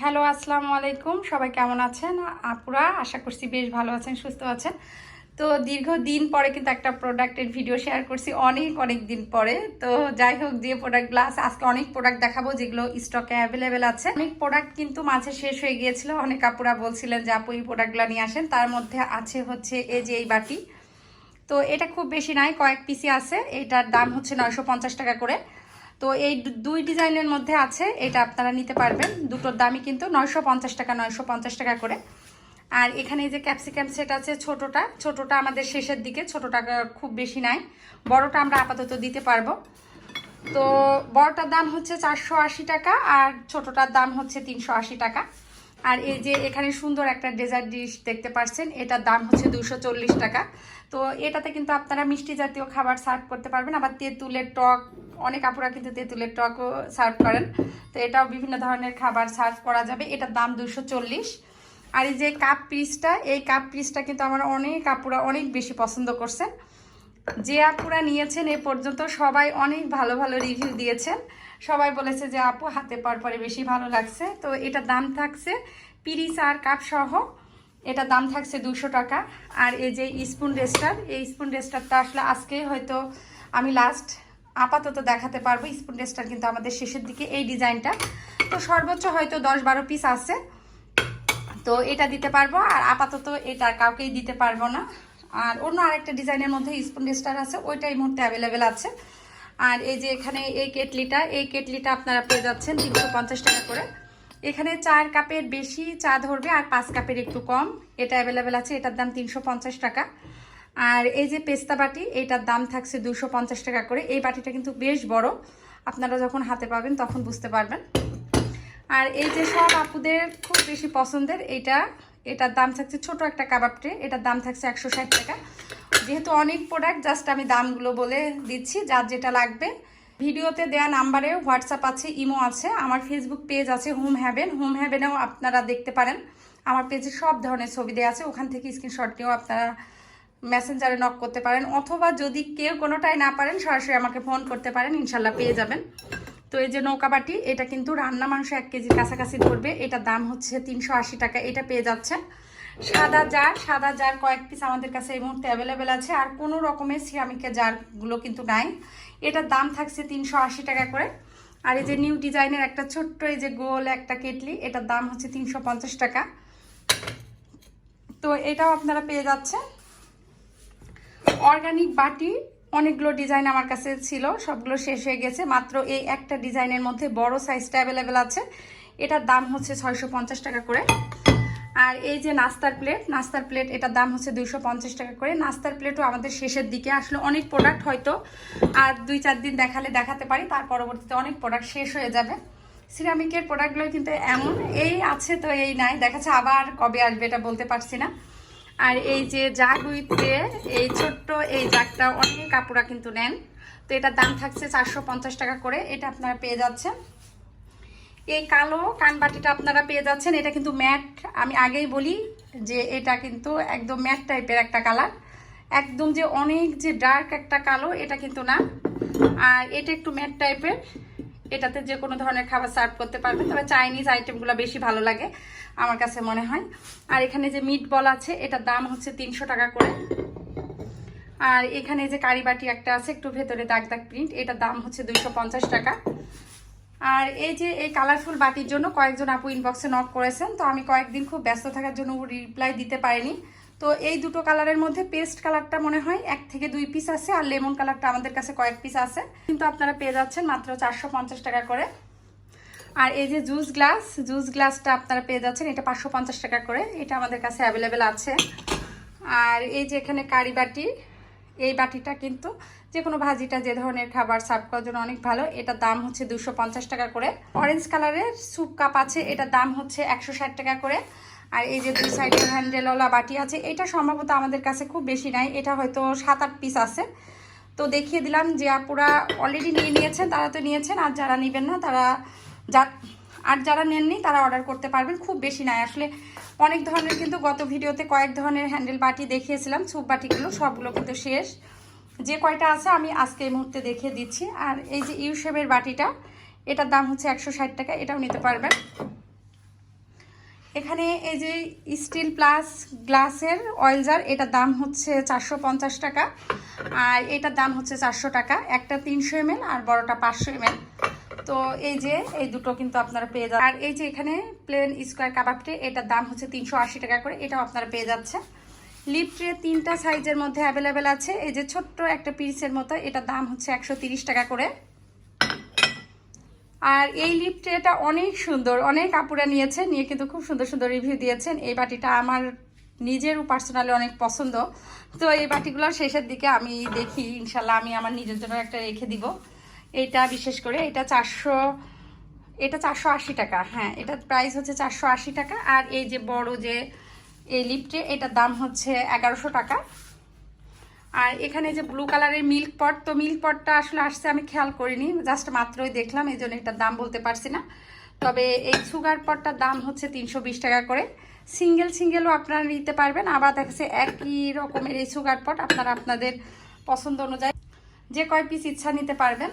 Hello, আসসালামু আলাইকুম। সবাই কেমন আছেন? আপুরা, আশা করছি বেশ ভালো আছেন, সুস্থ আছেন। তো দীর্ঘ দিন পরে কিন্তু একটা প্রোডাক্টের ভিডিও শেয়ার করছি, অনেক অনেক দিন পরে। তো যাই হোক, যে প্রোডাক্টগুলো আছে আজকে অনেক প্রোডাক্ট দেখাবো যেগুলো স্টকে অ্যাভেলেবেল আছে। অনেক প্রোডাক্ট কিন্তু মাঝে শেষ হয়ে গিয়েছিল। অনেক আপুরা বলছিলেন যে, আপু, এই প্রোডাক্টগুলো নিয়ে আসেন। তার মধ্যে আছে হচ্ছে এই যে এই বাটি। তো এটা খুব বেশি নাই, কয়েক পিসি আছে। এটার দাম হচ্ছে নয়শো পঞ্চাশ টাকা করে। তো এই দুই ডিজাইনের মধ্যে আছে, এটা আপনারা নিতে পারবেন। দুটোর দামই কিন্তু নয়শো পঞ্চাশ টাকা, নয়শো পঞ্চাশ টাকা করে। আর এখানে যে ক্যাপসিকাম সেট আছে ছোটোটা ছোটোটা আমাদের শেষের দিকে, ছোটোটা খুব বেশি নাই। বড়টা আমরা আপাতত দিতে পারব। তো বড়টার দাম হচ্ছে চারশো আশি টাকা, আর ছোটোটার দাম হচ্ছে তিনশো আশি টাকা। আর এই যে এখানে সুন্দর একটা ডেজার্ট ডিশ দেখতে পাচ্ছেন, এটার দাম হচ্ছে দুশো টাকা। তো এটাতে কিন্তু আপনারা মিষ্টি জাতীয় খাবার সার্ভ করতে পারবেন। আবার তেঁতুলের টক, অনেক আপুরা কিন্তু তেঁতুলের টকও সার্ভ করেন। তো এটাও বিভিন্ন ধরনের খাবার সার্ভ করা যাবে। এটার দাম দুশো আর এই যে কাপ পিসটা এই কাপ পিসটা কিন্তু আমার অনেক আপুরা অনেক বেশি পছন্দ করছেন। যে আপুরা নিয়েছেন এ পর্যন্ত সবাই অনেক ভালো ভালো রিভিউ দিয়েছেন। সবাই বলেছে যে, আপু, হাতে পর পরে বেশি ভালো লাগছে। তো এটার দাম থাকছে পিরিস আর কাপ সহ। এটার দাম থাকছে দুশো টাকা। আর এই যে স্পুন রেস্টার, এই স্পুন রেস্টারটা আসলে আজকে হয়তো আমি লাস্ট আপাতত দেখাতে পারব। স্পুন রেস্টার কিন্তু আমাদের শেষের দিকে এই ডিজাইনটা। তো সর্বোচ্চ হয়তো দশ বারো পিস আছে। তো এটা দিতে পারব। আর আপাতত এটা কাউকেই দিতে পারব না। আর অন্য আরেকটা ডিজাইনের মধ্যে স্পুন রেস্টার আছে ওইটা এই মুহূর্তে অ্যাভেলেবেল আছে। আর এই যে এখানে এই কেটলিটা এই কেটলিটা আপনারা পেয়ে যাচ্ছেন তিনশো পঞ্চাশ টাকা করে। এখানে চার কাপের বেশি চা ধরবে আর পাঁচ কাপের একটু কম। এটা অ্যাভেলেবেল আছে, এটার দাম তিনশো পঞ্চাশ টাকা। আর এই যে পেস্তা বাটি, এটার দাম থাকছে দুশো পঞ্চাশ টাকা করে। এই বাটিটা কিন্তু বেশ বড়। আপনারা যখন হাতে পাবেন তখন বুঝতে পারবেন। আর এই যে সব আপুদের খুব বেশি পছন্দের এটা এটার দাম থাকছে ছোট একটা কাবাব ট্রে, এটার দাম থাকছে একশো ষাট টাকা। যেহেতু অনেক প্রোডাক্ট জাস্ট আমি দামগুলো বলে দিচ্ছি, যার যেটা লাগবে। ভিডিওতে দেয়া নাম্বারে হোয়াটসঅ্যাপ আছে ইমো আছে, আমার ফেসবুক পেজ আছে হোম হ্যাভেন হোম হ্যাভেনেও আপনারা দেখতে পারেন। আমার পেজে সব ধরনের ছবি দেওয়া আছে, ওখান থেকে স্ক্রিনশট নিয়েও আপনারা মেসেঞ্জারে নক করতে পারেন। অথবা যদি কেউ কোনোটাই না পারেন, সরাসরি আমাকে ফোন করতে পারেন, ইনশাল্লাহ পেয়ে যাবেন। তো এই যে নৌকা বাটি, এটা কিন্তু রান্না মাংস এক কেজির কাছাকাছি ধরবে। এটা দাম হচ্ছে তিনশো আশি টাকা। এটা পেয়ে যাচ্ছেন। সাদা জার সাদা জার কয়েক পিস আমাদের কাছে এই মুহূর্তে অ্যাভেলেবেল আছে। আর কোনো রকমের সিরামিকের জারগুলো কিন্তু নাই। এটার দাম থাকছে তিনশো আশি টাকা করে। আর এই যে নিউ ডিজাইনের একটা ছোট্ট এই যে গোল একটা কেটলি, এটার দাম হচ্ছে তিনশো পঞ্চাশ টাকা। তো এটাও আপনারা পেয়ে যাচ্ছেন। অর্গানিক বাটি অনেকগুলো ডিজাইন আমার কাছে ছিল, সবগুলো শেষ হয়ে গেছে, মাত্র এই একটা ডিজাইনের মধ্যে বড় সাইজটা অ্যাভেলেবেল আছে। এটার দাম হচ্ছে ছয়শো পঞ্চাশ টাকা করে। আর এই যে নাস্তার প্লেট নাস্তার প্লেট এটার দাম হচ্ছে দুইশো পঞ্চাশ টাকা করে। নাস্তার প্লেটও আমাদের শেষের দিকে আসলে অনেক প্রোডাক্ট হয়তো আর দুই চার দিন দেখালে দেখাতে পারি, তার পরবর্তীতে অনেক প্রোডাক্ট শেষ হয়ে যাবে। সিরামিকের প্রোডাক্টগুলো কিন্তু এমন, এই আছে তো, এই নাই, দেখাচ্ছে আবার কবে আসবে এটা বলতে পারছি না। আর এই যে জাগ উইথ এই ছোট্ট এই জাগটা অনেক কাপড়া কিন্তু নেন। তো এটার দাম থাকছে চারশো পঞ্চাশ টাকা করে, এটা আপনারা পেয়ে যাচ্ছেন। এই কালো কানবাটিটা আপনারা পেয়ে যাচ্ছেন, এটা কিন্তু ম্যাট। আমি আগেই বলি যে এটা কিন্তু একদম ম্যাট টাইপের একটা কালার। একদম যে অনেক যে ডার্ক একটা কালো, এটা কিন্তু না। আর এটা একটু ম্যাট টাইপের। এটাতে যে কোনো ধরনের খাবার সার্ভ করতে পারবেন তবে চাইনিজ আইটেমগুলো বেশি ভালো লাগে, আমার কাছে মনে হয়। আর এখানে যে মিট বল আছে, এটার দাম হচ্ছে তিনশো টাকা করে। আর এখানে যে কারিবাটি একটা আছে, একটু ভেতরে দাগ দাগ প্রিন্ট এটার দাম হচ্ছে দুইশ পঞ্চাশ টাকা। আর এই যে এই কালারফুল বাটির জন্য কয়েকজন আপু ইনবক্সে নক করেছেন, তো আমি কয়েকদিন খুব ব্যস্ত থাকার জন্য রিপ্লাই দিতে পারিনি। তো এই দুটো কালারের মধ্যে পেস্ট কালারটা মনে হয় এক থেকে দুই পিস আছে, আর লেমন কালারটা আমাদের কাছে কয়েক পিস আছে। কিন্তু আপনারা পেয়ে যাচ্ছেন মাত্র চারশো পঞ্চাশ টাকা করে। আর এই যে জুস গ্লাস, জুস গ্লাসটা আপনারা পেয়ে যাচ্ছেন, এটা পাঁচশো পঞ্চাশ টাকা করে। এটা আমাদের কাছে অ্যাভেলেবেল আছে। আর এই যে এখানে কারি বাটি, এই বাটিটা কিন্তু যে কোনো ভাজিটা, যে ধরনের খাবার সার্ভ করার জন্য অনেক ভালো। এটার দাম হচ্ছে দুশো টাকা করে। অরেঞ্জ কালারের স্যুপ কাপ আছে, এটার দাম হচ্ছে একশো ষাট টাকা করে। আর এই যে দুই সাইডে হ্যান্ডেলওয়ালা বাটি আছে, এটা সম্ভবত আমাদের কাছে খুব বেশি নাই, এটা হয়তো সাত আট পিস আছে। তো দেখিয়ে দিলাম যে আপুরা অলরেডি নিয়ে নিয়েছেন, তারা তো নিয়েছেন, আর যারা নেবেন না, তারা যা, আর যারা নেননি, তারা অর্ডার করতে পারবেন, খুব বেশি নাই। আসলে অনেক ধরনের কিন্তু গত ভিডিওতে কয়েক ধরনের হ্যান্ডেল বাটি দেখিয়েছিলাম স্যুপ বাটিগুলো, সবগুলো কিন্তু শেষ। যে কয়টা আছে, আমি আজকে এই মুহূর্তে দেখিয়ে দিচ্ছি। আর এই যে ইউশেপের বাটিটা, এটার দাম হচ্ছে একশো ষাট টাকা, এটাও নিতে পারবেন। এখানে এই যে স্টিল প্লাস গ্লাসের অয়েল জার এটার দাম হচ্ছে চারশো পঞ্চাশ টাকা। আর এটার দাম হচ্ছে চারশো টাকা। একটা তিনশো এমএল আর বড়টা পাঁচশো এমএল। তো এই যে, এই দুটো কিন্তু আপনারা পেয়ে যাবেন। আর এই যে এখানে প্লেন স্কোয়ার কাবাব ট্রে এটার দাম হচ্ছে তিনশো আশি টাকা করে। এটাও আপনারা পেয়ে যাচ্ছে লিপ ট্রে তিনটা সাইজের মধ্যে অ্যাভেলেবেল আছে। এই যে ছোট্ট একটা পিসের মতো, এটার দাম হচ্ছে একশো টাকা করে। আর এই লিপ অনেক সুন্দর, অনেক আপুরা নিয়েছে নিয়ে কিন্তু খুব সুন্দর সুন্দর রিভিউ দিয়েছেন। এই বাটিটা আমার নিজেরও পার্সোনালি অনেক পছন্দ। তো এই বাটিগুলো শেষের দিকে আমি দেখি ইনশাল্লাহ আমি আমার নিজের জন্য একটা রেখে দিব। এটা বিশেষ করে এটা চারশো এটা চারশো আশি টাকা হ্যাঁ এটার প্রাইস হচ্ছে চারশো আশি টাকা। আর এই যে বড় যে এই লিপটে এটার দাম হচ্ছে এগারোশো টাকা। আর এখানে যে ব্লু কালারের মিল্ক পট তো মিল্ক পটটা আসলে আসছে আমি খেয়াল করিনি জাস্ট মাত্রই দেখলাম এই জন্য এটার দাম বলতে পারছি না। তবে এই সুগার পটটার দাম হচ্ছে তিনশো বিশ টাকা করে। সিঙ্গেল সিঙ্গেলও আপনারা নিতে পারবেন, আবার দেখছে একই রকমের এই সুগার পট আপনারা আপনাদের পছন্দ অনুযায়ী যে কয় পিস ইচ্ছা নিতে পারবেন।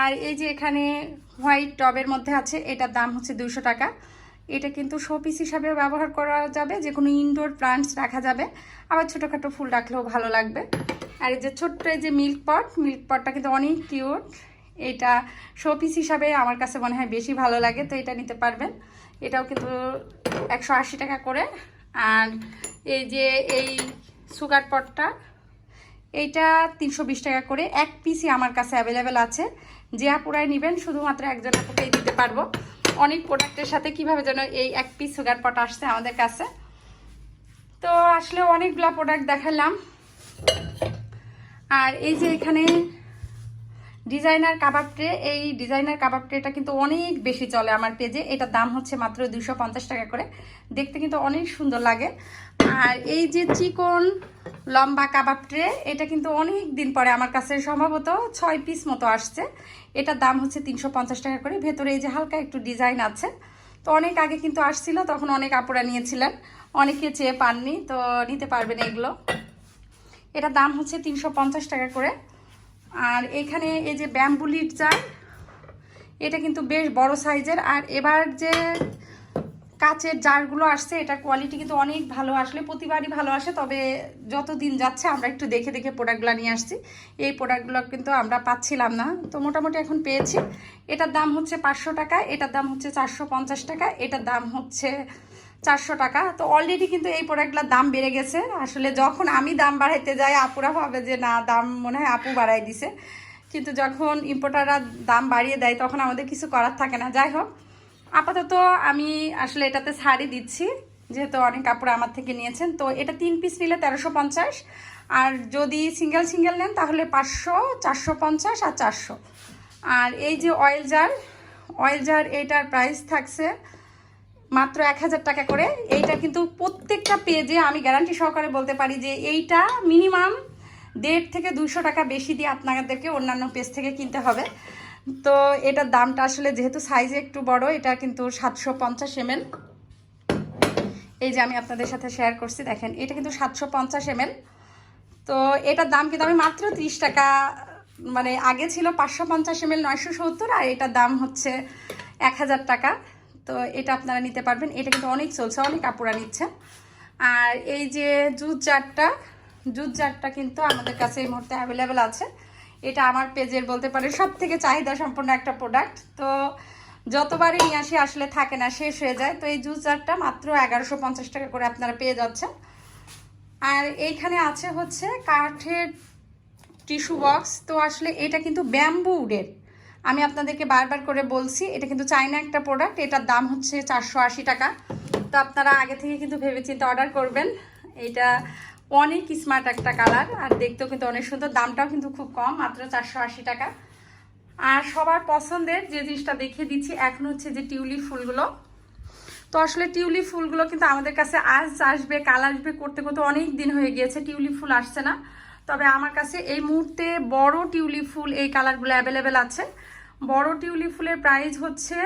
আর এই যে এখানে হোয়াইট টবের মধ্যে আছে, এটার দাম হচ্ছে দুশো টাকা। এটা কিন্তু শোপিস হিসাবেও ব্যবহার করা যাবে যে কোনো ইনডোর প্লান্টস রাখা যাবে। আবার ছোটোখাটো ফুল রাখলেও ভালো লাগবে। আর এই যে ছোট্ট এই যে মিল্ক পট মিল্ক পটটা কিন্তু অনেক কিউট এটা শোপিস হিসাবে আমার কাছে মনে হয় বেশি ভালো লাগে, তো এটা নিতে পারবেন। এটাও কিন্তু একশো আশি টাকা করে। আর এই যে এই সুগার পটটা এইটা তিনশো বিশ টাকা করে। এক পিসই আমার কাছে অ্যাভেলেবেল আছে। যে আপুরাই নেবেন, শুধুমাত্র একজন আপুকেই দিতে পারব। অনেক প্রোডাক্টের সাথে কীভাবে যেন এই এক পিস সুগার পট আসছে আমাদের কাছে। তো আসলে অনেকগুলো প্রোডাক্ট দেখালাম। আর এই যে এখানে ডিজাইনার কাবাব ট্রে এই ডিজাইনার কাবাব ট্রেটা কিন্তু অনেক বেশি চলে আমার পেজে এটার দাম হচ্ছে মাত্র দুশো টাকা করে। দেখতে কিন্তু অনেক সুন্দর লাগে। আর এই যে চিকন লম্বা কাবাব ট্রে এটা কিন্তু অনেক দিন পরে আমার কাছে সম্ভবত ছয় পিস মতো আসছে। এটার দাম হচ্ছে তিনশো পঞ্চাশ টাকা করে। ভেতরে এই যে হালকা একটু ডিজাইন আছে। তো অনেক আগে কিন্তু আসছিল, তখন অনেক আপুরা নিয়েছিলেন। অনেকে চেয়ে পাননি, তো নিতে পারবেন এগুলো। এটার দাম হচ্ছে তিনশো পঞ্চাশ টাকা করে। আর এখানে এই যে ব্যাম্বুলির জার এটা কিন্তু বেশ বড় সাইজের। আর এবার যে কাচের জারগুলো আসছে, এটার কোয়ালিটি কিন্তু অনেক ভালো আসলে, প্রতিবারই ভালো আসে। তবে যত দিন যাচ্ছে, আমরা একটু দেখে দেখে প্রোডাক্টগুলো নিয়ে আসছি। এই প্রোডাক্টগুলো কিন্তু আমরা পাচ্ছিলাম না। তো মোটামুটি এখন পেয়েছি। এটার দাম হচ্ছে পাঁচশো টাকা, এটার দাম হচ্ছে চারশো পঞ্চাশ টাকা, এটার দাম হচ্ছে চারশো টাকা। তো অলরেডি কিন্তু এই প্রোডাক্টগুলোর দাম বেড়ে গেছে। আসলে যখন আমি দাম বাড়াইতে যাই, আপুরা ভাবে যে, না, দাম মনে হয় আপু বাড়াই দিছে। কিন্তু যখন ইম্পোর্টাররা দাম বাড়িয়ে দেয়, তখন আমাদের কিছু করার থাকে না। যাই হোক, আপাতত আমি আসলে এটাতে ছাড়ই দিচ্ছি। যেহেতু অনেক কাপড় আমার থেকে নিয়েছেন, তো এটা তিন পিস নিলে তেরোশো পঞ্চাশ। আর যদি সিঙ্গেল সিঙ্গেল নেন, তাহলে পাঁচশো, চারশো পঞ্চাশ আর চারশো। আর এই যে অয়েল জার অয়েল জার এইটার প্রাইস থাকছে মাত্র এক হাজার টাকা করে। এইটা কিন্তু প্রত্যেকটা পেজে আমি গ্যারান্টি সহকারে বলতে পারি যে এইটা মিনিমাম দেড় থেকে দুশো টাকা বেশি দিয়ে আপনাদেরকে অন্যান্য পেজ থেকে কিনতে হবে। তো এটার দামটা আসলে যেহেতু সাইজে একটু বড়, এটা কিন্তু সাতশো পঞ্চাশ এমএল এই যে আমি আপনাদের সাথে শেয়ার করছি, দেখেন, এটা কিন্তু সাতশো পঞ্চাশ এমএল তো এটার দাম কিন্তু আমি মাত্র ত্রিশ টাকা মানে আগে ছিল পাঁচশো পঞ্চাশ এমএল নয়শো সত্তর, আর এটার দাম হচ্ছে এক হাজার টাকা। তো এটা আপনারা নিতে পারবেন। এটা কিন্তু অনেক চলছে, অনেক কাপড়া নিচ্ছেন। আর এই যে জুস জারটা জুস জারটা কিন্তু আমাদের কাছে এই মুহূর্তে অ্যাভেলেবেল আছে। এটা আমার পেজের বলতে পারে সব থেকে চাহিদা সম্পন্ন একটা প্রোডাক্ট তো যতবারই নিয়ে আসি, আসলে থাকে না, শেষ হয়ে যায়। তো এই জুস জারটা মাত্র এগারোশো পঞ্চাশ টাকা করে আপনারা পেয়ে যাচ্ছেন। আর এইখানে আছে হচ্ছে কাঠের টিস্যু বক্স। তো আসলে এটা কিন্তু ব্যাম্বু উডের। আমি আপনাদেরকে বারবার করে বলছি, এটা কিন্তু চাইনা একটা প্রোডাক্ট এটার দাম হচ্ছে চারশো আশি টাকা। তো আপনারা আগে থেকে কিন্তু ভেবেচিন্তে অর্ডার করবেন। এটা অনেক স্মার্ট একটা কালার আর দেখতেও কিন্তু অনেক সুন্দর, দামটাও কিন্তু খুব কম, মাত্র চারশো আশি টাকা। আর সবার পছন্দের যে জিনিসটা দেখিয়ে দিচ্ছি, এখন হচ্ছে যে টিউলিপ ফুলগুলো। তো আসলে টিউলিপ ফুলগুলো কিন্তু আমাদের কাছে আজ আসবে, কাল আসবে, করতে করতে অনেক দিন হয়ে গিয়েছে, টিউলিপ ফুল আসছে না। তবে আমার কাছে এই মুহূর্তে বড় টিউলিপ ফুল এই কালারগুলো অ্যাভেলেবেল আছে। বড় টিউলিপ ফুলের প্রাইস হচ্ছে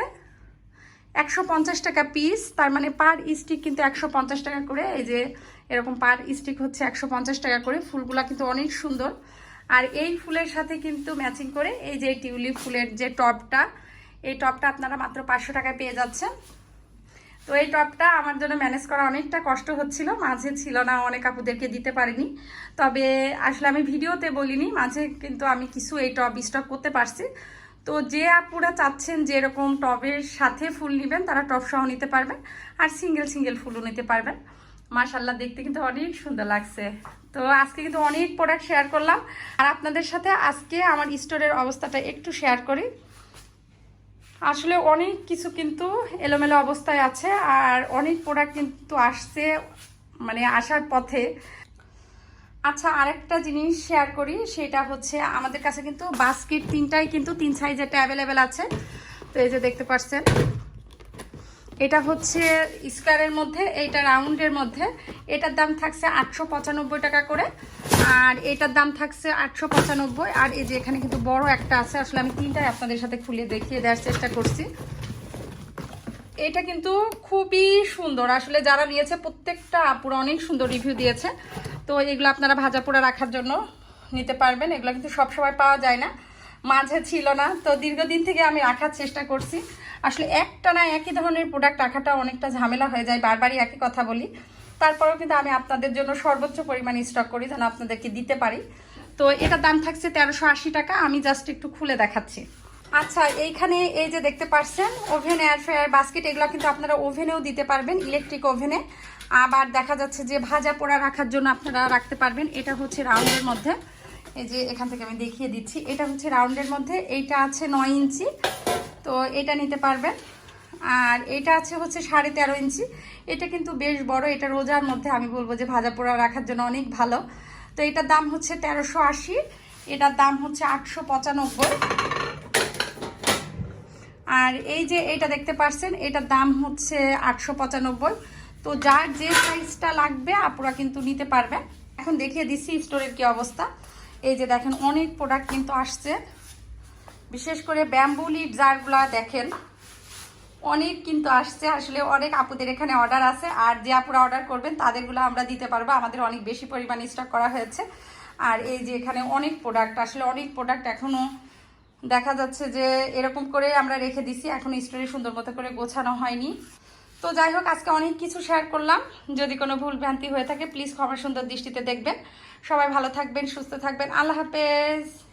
একশো পঞ্চাশ টাকা পিস তার মানে পার স্টিক কিন্তু একশো পঞ্চাশ টাকা করে। এই যে এরকম পার স্টিক হচ্ছে একশো পঞ্চাশ টাকা করে। ফুলগুলা কিন্তু অনেক সুন্দর। আর এই ফুলের সাথে কিন্তু ম্যাচিং করে এই যে টিউলিপ ফুলের যে টপটা, এই টপটা আপনারা মাত্র পাঁচশো টাকায় পেয়ে যাচ্ছেন। তো এই টপটা আমার জন্য ম্যানেজ করা অনেকটা কষ্ট হচ্ছিল। মাঝে ছিল না, অনেক আপুদেরকে দিতে পারিনি। তবে আসলে আমি ভিডিওতে বলিনি, মাঝে কিন্তু আমি কিছু এই টপ স্টক করতে পারছি। তো যে আপুরা চাচ্ছেন যে এরকম টবের সাথে ফুল নেবেন, তারা টপ সহ নিতে পারবেন আর সিঙ্গেল সিঙ্গেল ফুলও নিতে পারবেন। মাশাল্লাহ দেখতে কিন্তু অনেক সুন্দর লাগছে। তো আজকে কিন্তু অনেক প্রোডাক্ট শেয়ার করলাম। আর আপনাদের সাথে আজকে আমার স্টোরের অবস্থাটা একটু শেয়ার করি। আসলে অনেক কিছু কিন্তু এলোমেলো অবস্থায় আছে আর অনেক প্রোডাক্ট কিন্তু আসছে মানে আসার পথে। আচ্ছা আরেকটা জিনিস শেয়ার করি, সেটা হচ্ছে আমাদের কাছে কিন্তু বাস্কেট তিনটাই কিন্তু তিন সাইজের অ্যাভেলেবেল আছে। তো এই যে দেখতে পাচ্ছেন, এটা হচ্ছে স্কোয়ারের মধ্যে, এইটা রাউন্ডের মধ্যে। এটার দাম থাকছে আটশো পঁচানব্বই টাকা করে, আর এটার দাম থাকছে আটশো পঁচানব্বই। আর এই যে এখানে কিন্তু বড় একটা আছে, আসলে আমি তিনটাই আপনাদের সাথে খুলে দেখিয়ে দেওয়ার চেষ্টা করছি। এটা কিন্তু খুবই সুন্দর, আসলে যারা নিয়েছে প্রত্যেকটা আপুরা অনেক সুন্দর রিভিউ দিয়েছে। তো এগুলো আপনারা ভাজা পোড়া রাখার জন্য নিতে পারবেন। এগুলো কিন্তু সবসময় পাওয়া যায় না। মাঝে ছিল না। তো দীর্ঘদিন থেকে আমি রাখার চেষ্টা করছি। আসলে একটা না একই ধরনের প্রোডাক্ট রাখাটা অনেকটা ঝামেলা হয়ে যায়। বারবারই একই কথা বলি। তারপরেও কিন্তু আমি আপনাদের জন্য সর্বোচ্চ পরিমাণ স্টক করি। যেন আপনাদেরকে দিতে পারি। তো এটার দাম থাকছে তেরোশো টাকা। আমি জাস্ট একটু খুলে দেখাচ্ছি। আচ্ছা এইখানে এই যে দেখতে পাচ্ছেন ওভেন এয়ার ফ্রায়ার বাস্কেট এগুলো কিন্তু আপনারা ওভেনেও দিতে পারবেন ইলেকট্রিক ওভেনে আবার দেখা যাচ্ছে যে ভাজা পোড়া রাখার জন্য আপনারা রাখতে পারবেন, এটা হচ্ছে রাউন্ডের মধ্যে। এই যে এখান থেকে আমি দেখিয়ে দিচ্ছি, এটা হচ্ছে রাউন্ডের মধ্যে, এইটা আছে নয় ইঞ্চি, তো এটা নিতে পারবেন। আর এটা আছে হচ্ছে সাড়ে তেরো ইঞ্চি, এটা কিন্তু বেশ বড়, এটা রোজার মধ্যে আমি বলব যে ভাজা পোড়া রাখার জন্য অনেক ভালো। তো এটার দাম হচ্ছে তেরোশো আশি, এটার দাম হচ্ছে আটশো পঁচানব্বই। আর এই যে এটা দেখতে পাচ্ছেন এটার দাম হচ্ছে আটশো পঁচানব্বই। তো যার যে সাইজটা লাগবে আপনারা কিন্তু নিতে পারবেন এখন দেখিয়ে দিচ্ছি স্টোরের কি অবস্থা। এই যে দেখেন, অনেক প্রোডাক্ট কিন্তু আসছে। বিশেষ করে ব্যাম্বু লিড জারগুলা দেখেন, অনেক কিন্তু আসছে। আসলে অনেক আপুদের এখানে অর্ডার আছে, আর যে আপুরা অর্ডার করবেন, তাদেরগুলো আমরা দিতে পারব। আমাদের অনেক বেশি পরিমাণে স্টক করা হয়েছে। আর এই যে এখানে অনেক প্রোডাক্ট আসলে অনেক প্রোডাক্ট এখনও দেখা যাচ্ছে যে এরকম করে আমরা রেখে দিছি, এখন স্টোরি সুন্দর মতো করে গোছানো হয়নি। তো যাই হোক, আজকে অনেক কিছু শেয়ার করলাম। যদি কোনো ভুল ভ্রান্তি হয়ে থাকে প্লিজ খবর সুন্দর দৃষ্টিতে দেখবেন। সবাই ভালো থাকবেন, সুস্থ থাকবেন। আল্লাহ হাফেজ।